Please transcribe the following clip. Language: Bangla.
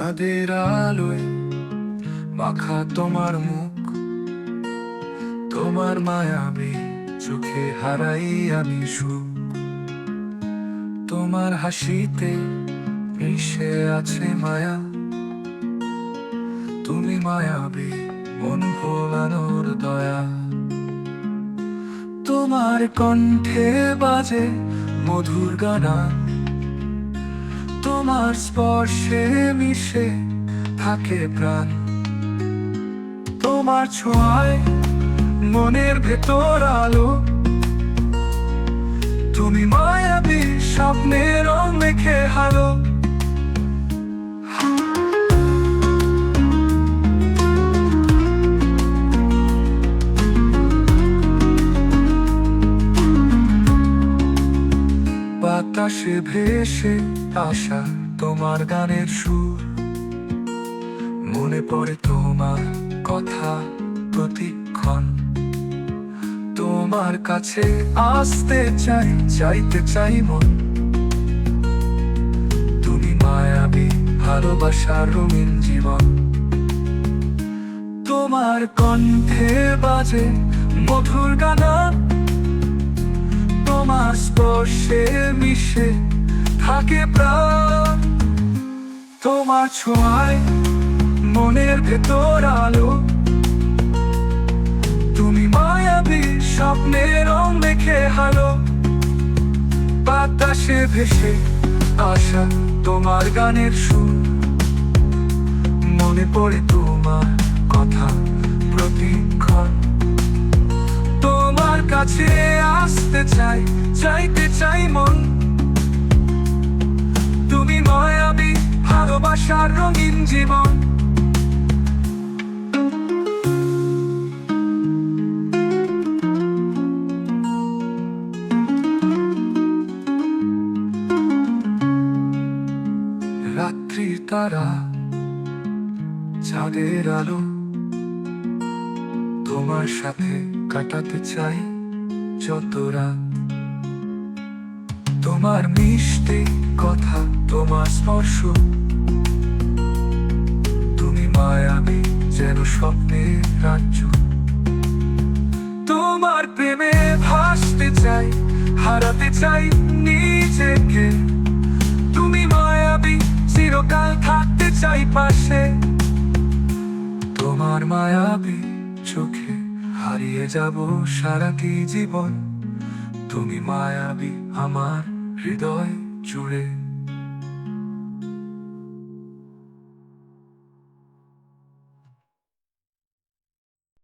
চাঁদের আলোয় মাখা তোমার মুখ, তোমার মায়াবী চোখে হারাই আমি সুখ। তোমার হাসিতে মিশে আছে মায়া, তুমি মায়াবী মন ভোলানোর দয়া। তোমার কণ্ঠে বাজে মধুর গানা তোমার স্পর্শে মিশে থাকে প্রাণ। তোমার ছোঁয়ায় মনের ভেতর আলো বাতাসে ভেসে আসা তোমার গানের সুর। মনে পড়ে তোমার কথা প্রতিক্ষণ। তোমার কাছে আসতে চাই, চাইতে চাই মন। তুমি মায়াবী ভালোবাসার রঙিন জীবন। তোমার কণ্ঠে বাজে মধুর গানা। তোমার স্পর্শে মিশে থাকে প্রাণ। তোমার ছোঁয়ায় মনের ভেতর আলো। তুমি মায়াবী স্বপ্নের রং দেখে হালো। বাতাসে ভেসে আসা তোমার গানের সুর। মনে পড়ে তোমার কথা প্রতিক্ষণ। তোমার কাছে আসতে চাই, চাইতে চাই মন। তুমি মায়াবী ভালোবাসার রঙিন জীবন। রাত্রি তারা, চাঁদের আলো। তোমার সাথে কাটাতে চাই। যত রাত তোমার মিষ্টি কথা, তোমার স্পর্শ। তুমি মায়াবি যেন স্বপ্নের রাজ্য। তোমার প্রেমে ভাসতে চাই, হারাতে চাই নিজেকে। তুমি মায়াবি, চিরকাল থাকতে চাই পাশে। তোমার মায়াবি চোখে। হারিয়ে যাব সারাটি জীবন। তুমি মায়াবী আমার হৃদয় জুড়ে।